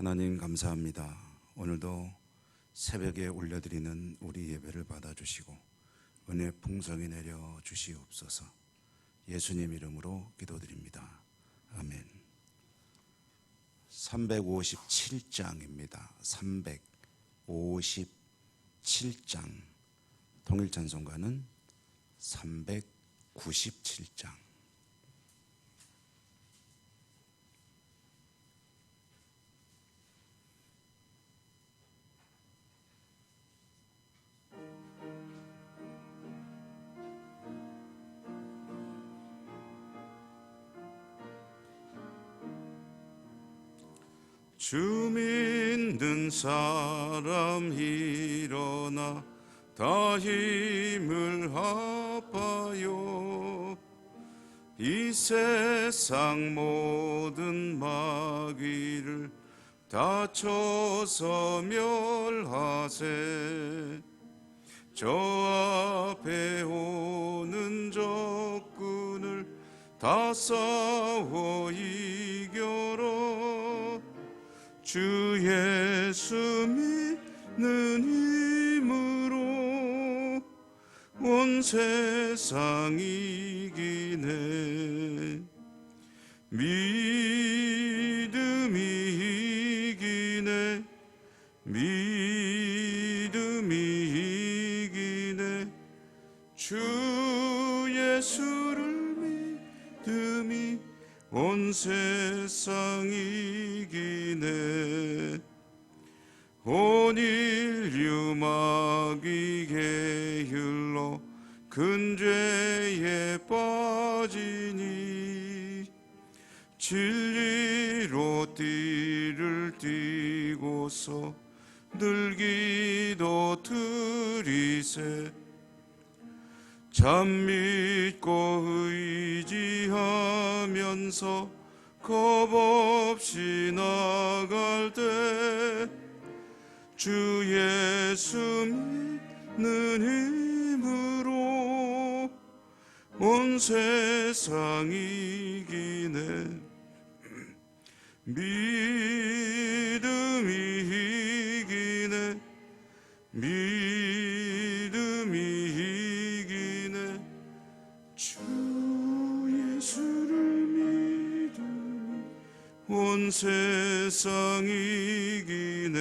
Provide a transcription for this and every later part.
하나님 감사합니다. 오늘도 새벽에 올려드리는 우리 예배를 받아주시고 은혜 풍성히 내려 주시옵소서. 예수님 이름으로 기도드립니다. 아멘. 357장입니다. 357장. 통일찬송가는 397장. 주 믿는 사람 일어나 다 힘을 합하여 이 세상 모든 마귀를 다쳐서 멸하세. 저 앞에 오는 적군을 다 싸워 이겨라 주 예수 믿는 힘으로 온 세상 이기네. 믿음이 이기네. 믿음이 이기네. 주 예수를 믿음이 온 세상 이기네. 온 인류 마귀에 흘러 큰 죄에 빠지니. 진리로 띠를 띠고서 늘 기도 드리세. 참 믿고 의 지하면서 겁 없이 나갈 때 주 예수 믿는 힘으로 온 세상 이기네. 믿음이 이기네. 믿 온 세상 이기네.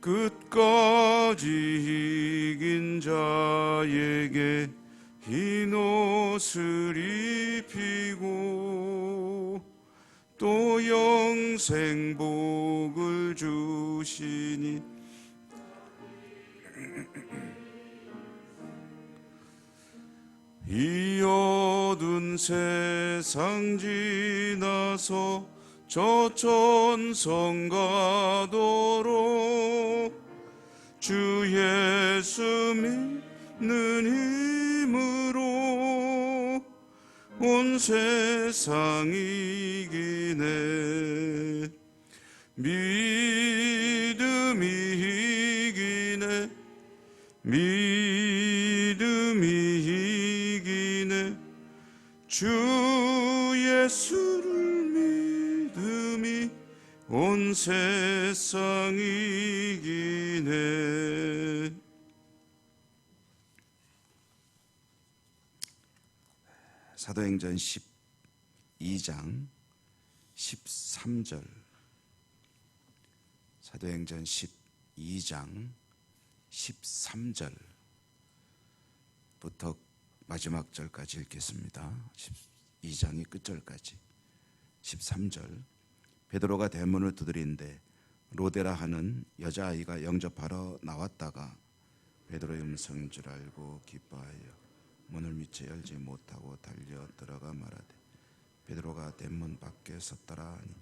끝까지 이긴 자에게 흰 옷을 입히고 또 영생 복을 주시니 이 어두운 세상 지나서 저 천성 가도록 주 예수 믿는 힘으로 온 세상 이기네. 믿음이 이기네. 믿 주 예수를 믿음이 온 세상 이기네. 사도행전 12장 13절. 사도행전 12장 13절부터 마지막 절까지 읽겠습니다. 12장이 끝절까지. 13절. 베드로가 대문을 두드리는데 로데라 하는 여자아이가 영접하러 나왔다가 베드로의 음성인 줄 알고 기뻐하여 문을 미처 열지 못하고 달려 들어가 말하되 베드로가 대문 밖에 섰더라 하니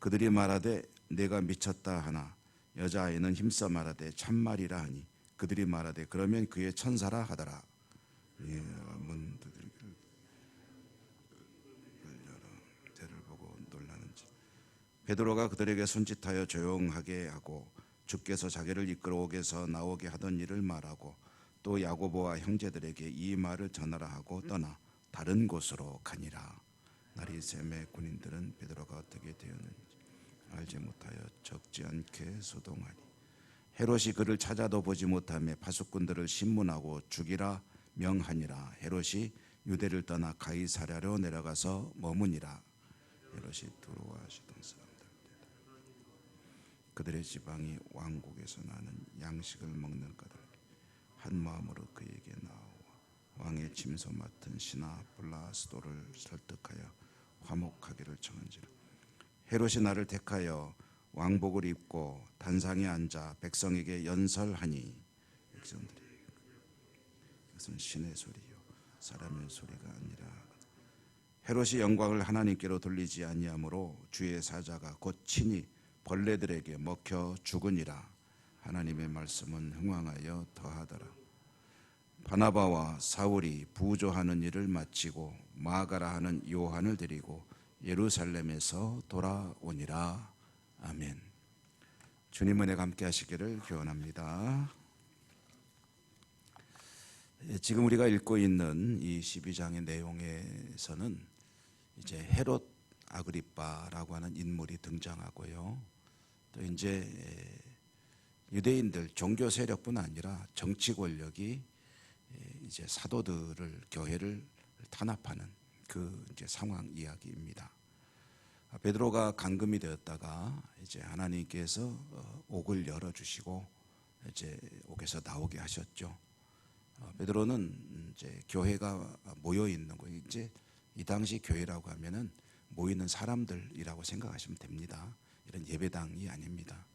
그들이 말하되 내가 미쳤다 하나 여자아이는 힘써 말하되 참말이라 하니 그들이 말하되 그러면 그의 천사라 하더라 예, 문 두드리기를 열어 대를 보고 놀라는지 베드로가 그들에게 손짓하여 조용하게 하고 주께서 자기를 이끌어 오게 해서 나오게 하던 일을 말하고 또 야고보와 형제들에게 이 말을 전하라 하고 떠나 다른 곳으로 가니라. 나리 셈의 군인들은 베드로가 어떻게 되었는지 알지 못하여 적지 않게 소동하니 헤롯이 그를 찾아도 보지 못하며 파수꾼들을 신문하고 죽이라 명하니라. 헤롯이 유대를 떠나 가이사랴로 내려가서 머무니라. 헤롯이 두로와시던 사람들. 그들의 지방이 왕국에서 나는 양식을 먹는 까닭 한 마음으로 그에게 나와 왕의 침소 맡은 신하 블라스도를 설득하여 화목하기를 청한지라. 헤롯이 나를 택하여 왕복을 입고 단상에 앉아 백성에게 연설하니. 백성들이 이것은 신의 소리요 사람의 소리가 아니라 헤롯이 영광을 하나님께로 돌리지 아니하므로 주의 사자가 곧 친히 벌레들에게 먹혀 죽으니라 하나님의 말씀은 흥왕하여 더하더라 바나바와 사울이 부조하는 일을 마치고 마가라 하는 요한을 데리고 예루살렘에서 돌아오니라 아멘. 주님 은혜가 함께 하시기를 기원합니다. 예, 지금 우리가 읽고 있는 이 12장의 내용에서는 이제 헤롯 아그리빠라고 하는 인물이 등장하고요. 또 이제 예, 유대인들 종교 세력뿐 아니라 정치 권력이 예, 이제 사도들을 교회를 탄압하는 그 이제 상황 이야기입니다. 아, 베드로가 감금이 되었다가 이제 하나님께서 어, 옥을 열어 주시고 이제 옥에서 나오게 하셨죠. 어, 베드로는 이제 교회가 모여 있는 거 이제 이 당시 교회라고 하면은 모이는 사람들이라고 생각하시면 됩니다. 이런 예배당이 아닙니다.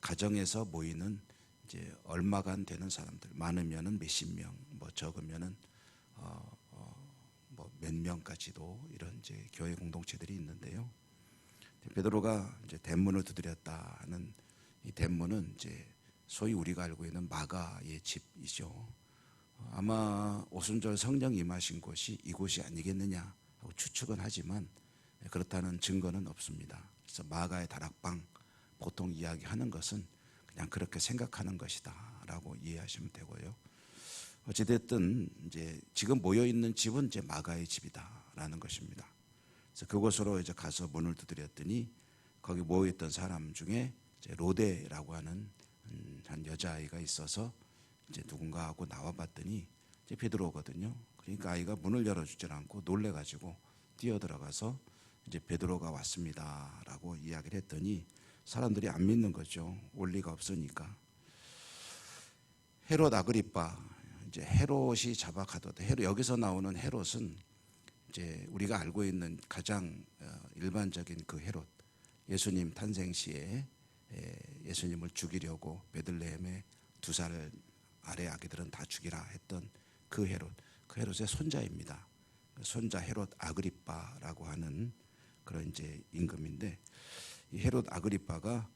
가정에서 모이는 이제 얼마간 되는 사람들 많으면은 몇십 명, 뭐 적으면은 어, 어, 뭐몇 명까지도 이런 이제 교회 공동체들이 있는데요. 베드로가 이제 대문을 두드렸다는 이 대문은 이제 소위 우리가 알고 있는 마가의 집이죠. 아마 오순절 성령 임하신 곳이 이곳이 아니겠느냐 하고 추측은 하지만 그렇다는 증거는 없습니다. 그래서 마가의 다락방 보통 이야기하는 것은 그냥 그렇게 생각하는 것이다라고 이해하시면 되고요. 어찌됐든 이제 지금 모여 있는 집은 이제 마가의 집이다라는 것입니다. 그래서 그곳으로 이제 가서 문을 두드렸더니 거기 모여 있던 사람 중에 로데라고 하는 음, 한 여자아이가 있어서 이제 누군가 하고 나와봤더니 이제 베드로거든요. 그러니까 아이가 문을 열어주질 않고 놀래가지고 뛰어들어가서 이제 베드로가 왔습니다라고 이야기를 했더니 사람들이 안 믿는 거죠. 올 리가 없으니까. 헤롯 아그리빠 이제 헤롯이 잡아가도 헤롯 여기서 나오는 헤롯은 이제 우리가 알고 있는 가장 어, 일반적인 그 헤롯 예수님 탄생 시에 예수님을 죽이려고 베들레헴에 두 살 아래 아기들은 다 죽이라 했던 그 헤롯 그 헤롯의 손자입니다. 그 손자 헤롯 아그리빠라고 하는 그런 이제 임금인데 이 헤롯 아그리빠가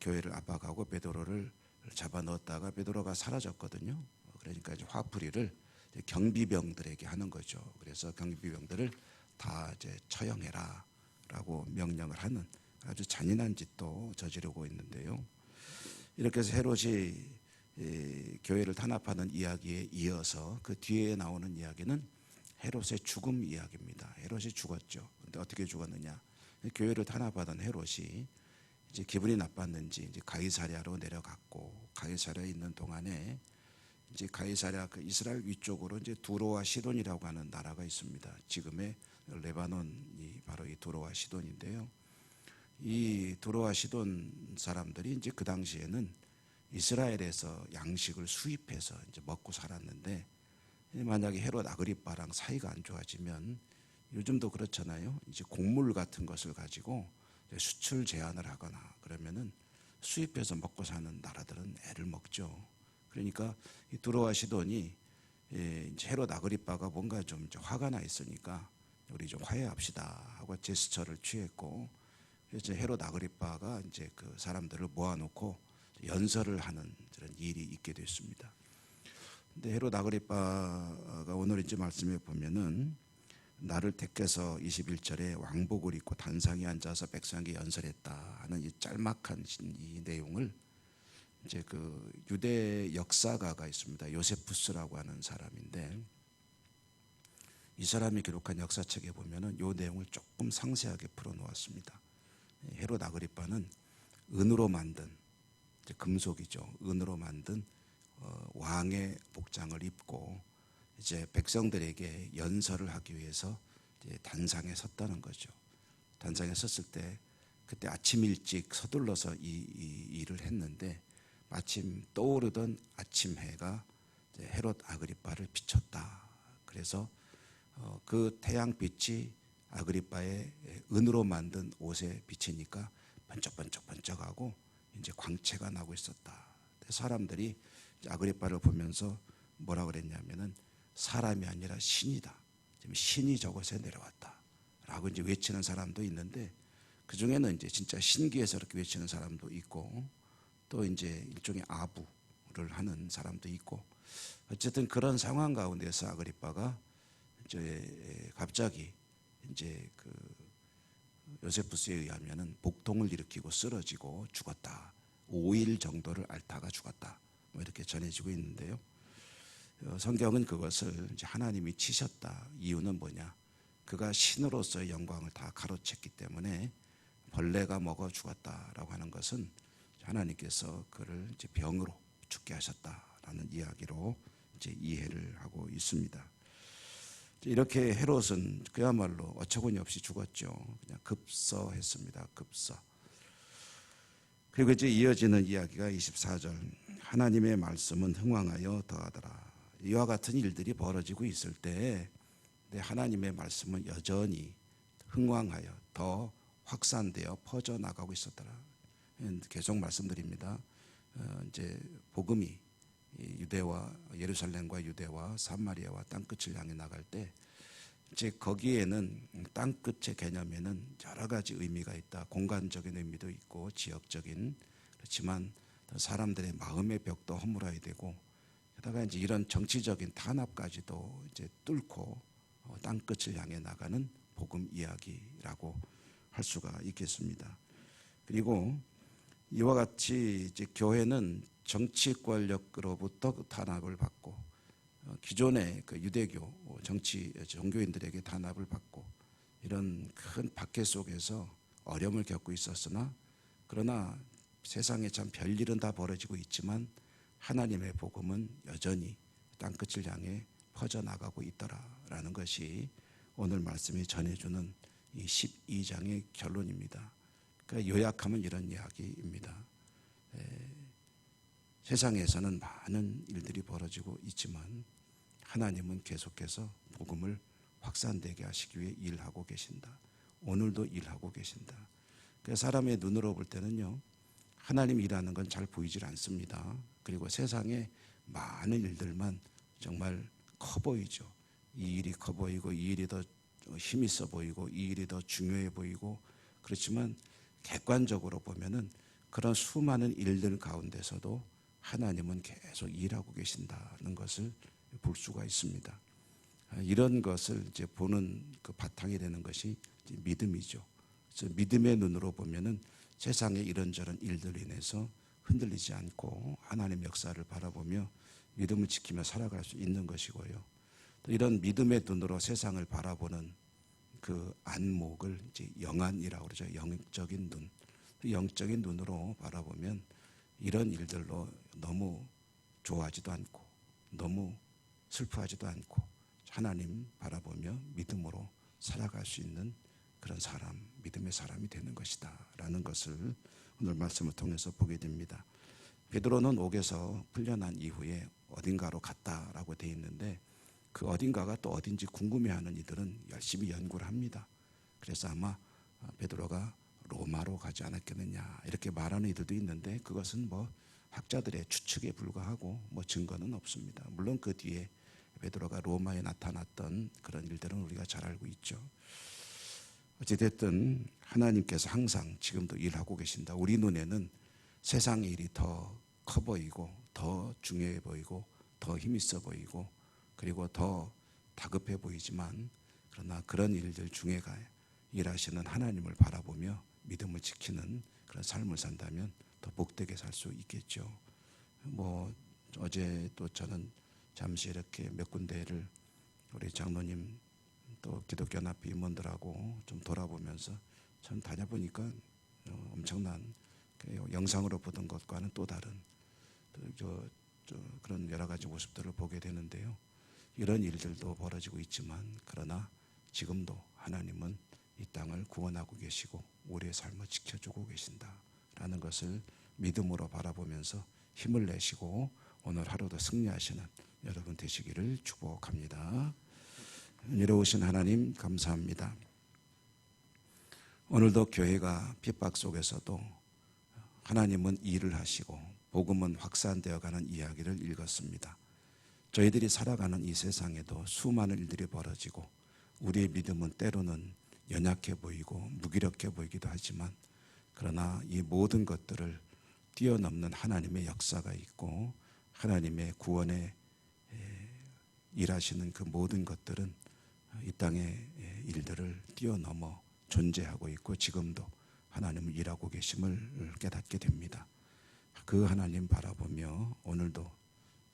교회를 압박하고 베드로를 잡아 넣었다가 베드로가 사라졌거든요. 그러니까 이제 화풀이를 경비병들에게 하는 거죠. 그래서 경비병들을 다 이제 처형해라라고 명령을 하는 아주 잔인한 짓도 저지르고 있는데요. 이렇게 해서 헤롯이 교회를 탄압하는 이야기에 이어서 그 뒤에 나오는 이야기는 헤롯의 죽음 이야기입니다. 헤롯이 죽었죠. 근데 어떻게 죽었느냐? 교회를 탄압하던 헤롯이 이제 기분이 나빴는지 이제 가이사랴로 내려갔고 가이사랴에 있는 동안에 이제 가이사랴 그 이스라엘 위쪽으로 이제 두로와 시돈이라고 하는 나라가 있습니다. 지금의 레바논이 바로 이 두로와 시돈인데요. 이 두로와 시돈 사람들이 이제 그 당시에는 이스라엘에서 양식을 수입해서 이제 먹고 살았는데 만약에 헤롯 아그리빠랑 사이가 안 좋아지면 요즘도 그렇잖아요. 이제 곡물 같은 것을 가지고 수출 제한을 하거나 그러면은 수입해서 먹고 사는 나라들은 애를 먹죠. 그러니까 시돈이 예, 이제 헤롯 아그리빠가 뭔가 좀 화가 나 있으니까 우리 좀 화해합시다 하고 제스처를 취했고 그래서 헤롯 아그리빠가 이제 그 사람들을 모아놓고 연설을 하는 그런 일이 있게 됐습니다. 근데 헤롯 아그리빠가 오늘 이제 말씀해 보면은 나를 택해서 21절에 왕복을 입고 단상에 앉아서 백성에게 연설했다 하는 이 짤막한 이 내용을 이제 그 유대 역사가가 있습니다. 요세푸스라고 하는 사람인데 이 사람이 기록한 역사책에 보면은 이 내용을 조금 상세하게 풀어 놓았습니다. 헤롯 아그리빠는 은으로 만든 금속이죠. 은으로 만든 어, 왕의 복장을 입고 이제 백성들에게 연설을 하기 위해서 단상에 섰다는 거죠. 단상에 섰을 때 그때 아침 일찍 서둘러서 이, 이 일을 했는데 마침 떠오르던 아침 해가 헤롯 아그리빠를 비췄다. 그래서 어, 그 태양빛이 아그리빠의 은으로 만든 옷에 비치니까 번쩍번쩍 번쩍하고 이제 광채가 나고 있었다. 사람들이 아그리빠를 보면서 뭐라 그랬냐면은 사람이 아니라 신이다. 지금 신이 저곳에 내려왔다 라고 이제 외치는 사람도 있는데 그 중에는 이제 진짜 신기해서 이렇게 외치는 사람도 있고 또 이제 일종의 아부를 하는 사람도 있고 어쨌든 그런 상황 가운데서 아그리빠가 이제 갑자기 이제 그 요세푸스에 의하면은 복통을 일으키고 쓰러지고 죽었다. 5일 정도를 앓다가 죽었다. 뭐 이렇게 전해지고 있는데요. 어, 성경은 그것을 이제 하나님이 치셨다. 이유는 뭐냐? 그가 신으로서의 영광을 다 가로챘기 때문에 벌레가 먹어 죽었다라고 하는 것은 하나님께서 그를 이제 병으로 죽게 하셨다라는 이야기로 이제 이해를 하고 있습니다. 이렇게 헤롯은 그야말로 어처구니 없이 죽었죠. 그냥 급서했습니다. 급서. 그리고 이제 이어지는 이야기가 24절. 하나님의 말씀은 흥왕하여 더하더라. 이와 같은 일들이 벌어지고 있을 때 하나님의 말씀은 여전히 흥왕하여 더 확산되어 퍼져 나가고 있었더라. 계속 말씀드립니다. 어, 이제 복음이 유대와 예루살렘과 유대와 사마리아와 땅 끝을 향해 나갈 때 이제 거기에는 땅 끝의 개념에는 여러 가지 의미가 있다. 공간적인 의미도 있고 지역적인 그렇지만 사람들의 마음의 벽도 허물어야 되고 게다가 이제 이런 정치적인 탄압까지도 이제 뚫고 어, 땅 끝을 향해 나가는 복음 이야기라고 할 수가 있겠습니다. 그리고 이와 같이 이제 교회는 정치 권력으로부터 그 탄압을 받고 어, 기존의 그 유대교 정치 종교인들에게 탄압을 받고 이런 큰 박해 속에서 어려움을 겪고 있었으나 그러나 세상에 참 별일은 다 벌어지고 있지만 하나님의 복음은 여전히 땅끝을 향해 퍼져나가고 있더라라는 것이 오늘 말씀이 전해주는 이 12장의 결론입니다. 그러니까 요약하면 이런 이야기입니다. 에, 세상에서는 많은 일들이 벌어지고 있지만 하나님은 계속해서 복음을 확산되게 하시기 위해 일하고 계신다. 오늘도 일하고 계신다. 그 사람의 눈으로 볼 때는요, 하나님 일하는 건 잘 보이질 않습니다. 그리고 세상에 많은 일들만 정말 커 보이죠. 이 일이 커 보이고, 이 일이 더 힘 있어 보이고, 이 일이 더 중요해 보이고, 그렇지만 객관적으로 보면은 그런 수많은 일들 가운데서도 하나님은 계속 일하고 계신다는 것을 볼 수가 있습니다. 이런 것을 이제 보는 그 바탕이 되는 것이 믿음이죠. 그래서 믿음의 눈으로 보면은 세상의 이런저런 일들로 인해서 흔들리지 않고 하나님 역사를 바라보며 믿음을 지키며 살아갈 수 있는 것이고요. 또 이런 믿음의 눈으로 세상을 바라보는 그 안목을 이제 영안이라고 그러죠. 영적인 눈. 영적인 눈으로 바라보면 이런 일들로 너무 좋아하지도 않고 너무 슬퍼하지도 않고 하나님 바라보며 믿음으로 살아갈 수 있는 그런 사람, 믿음의 사람이 되는 것이다. 라는 것을 오늘 말씀을 통해서 보게 됩니다. 베드로는 옥에서 풀려난 이후에 어딘가로 갔다라고 되어 있는데 그 어딘가가 또 어딘지 궁금해하는 이들은 열심히 연구를 합니다. 그래서 아마 베드로가 로마로 가지 않았겠느냐 이렇게 말하는 이들도 있는데 그것은 뭐 학자들의 추측에 불과하고 뭐 증거는 없습니다. 물론 그 뒤에 베드로가 로마에 나타났던 그런 일들은 우리가 잘 알고 있죠. 어찌됐든 하나님께서 항상 지금도 일하고 계신다. 우리 눈에는 세상의 일이 더 커 보이고 더 중요해 보이고 더 힘있어 보이고 그리고 더 다급해 보이지만 그러나 그런 일들 중에가 일하시는 하나님을 바라보며 믿음을 지키는 그런 삶을 산다면 더 복되게 살 수 있겠죠. 뭐 어제 또 저는 잠시 이렇게 몇 군데를 우리 장로님 또 기독교 연합 임원들하고 좀 돌아보면서 참 다녀보니까 어, 엄청난 그 영상으로 보던 것과는 또 다른 또 저, 저 그런 여러 가지 모습들을 보게 되는데요. 이런 일들도 벌어지고 있지만 그러나 지금도 하나님은 이 땅을 구원하고 계시고 우리의 삶을 지켜주고 계신다라는 것을 믿음으로 바라보면서 힘을 내시고 오늘 하루도 승리하시는 여러분 되시기를 축복합니다. 은혜로우신 하나님 감사합니다. 오늘도 교회가 핍박 속에서도 하나님은 일을 하시고 복음은 확산되어 가는 이야기를 읽었습니다. 저희들이 살아가는 이 세상에도 수많은 일들이 벌어지고 우리의 믿음은 때로는 연약해 보이고 무기력해 보이기도 하지만 그러나 이 모든 것들을 뛰어넘는 하나님의 역사가 있고 하나님의 구원에 에, 일하시는 그 모든 것들은 이 땅의 에, 일들을 뛰어넘어 존재하고 있고 지금도 하나님을 일하고 계심을 깨닫게 됩니다. 그 하나님 바라보며 오늘도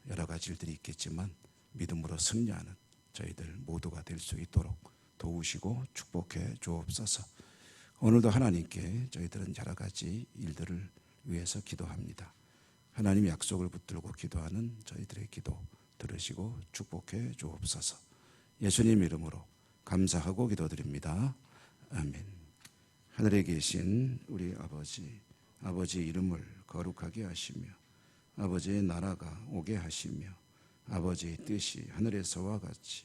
여러 가지 일들이 있겠지만 믿음으로 승리하는 저희들 모두가 될 수 있도록 도우시고 축복해 주옵소서. 오늘도 하나님께 저희들은 여러 가지 일들을 위해서 기도합니다. 하나님 약속을 붙들고 기도하는 저희들의 기도 들으시고 축복해 주옵소서. 예수님 이름으로 감사하고 기도드립니다. 아멘. 하늘에 계신 우리 아버지, 아버지 이름을 거룩하게 하시며 아버지의 나라가 오게 하시며 아버지의 뜻이 하늘에서와 같이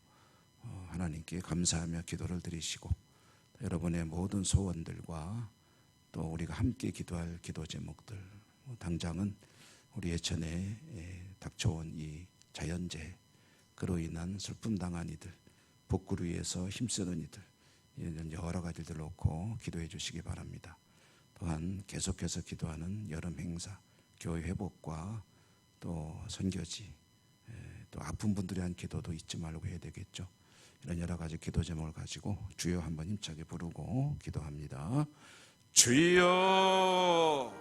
하나님께 감사하며 기도를 드리시고 여러분의 모든 소원들과 또 우리가 함께 기도할 기도 제목들 뭐 당장은 우리 예천에 에, 닥쳐온 이 자연재해 그로 인한 슬픔 당한 이들 복구를 위해서 힘쓰는 이들 이런 여러 가지들 놓고 기도해 주시기 바랍니다. 또한 계속해서 기도하는 여름 행사 교회 회복과 또 선교지 에, 또 아픈 분들에 대한 기도도 잊지 말고 해야 되겠죠. 이런 여러 가지 기도 제목을 가지고 주여 한번 힘차게 부르고 기도합니다. 주여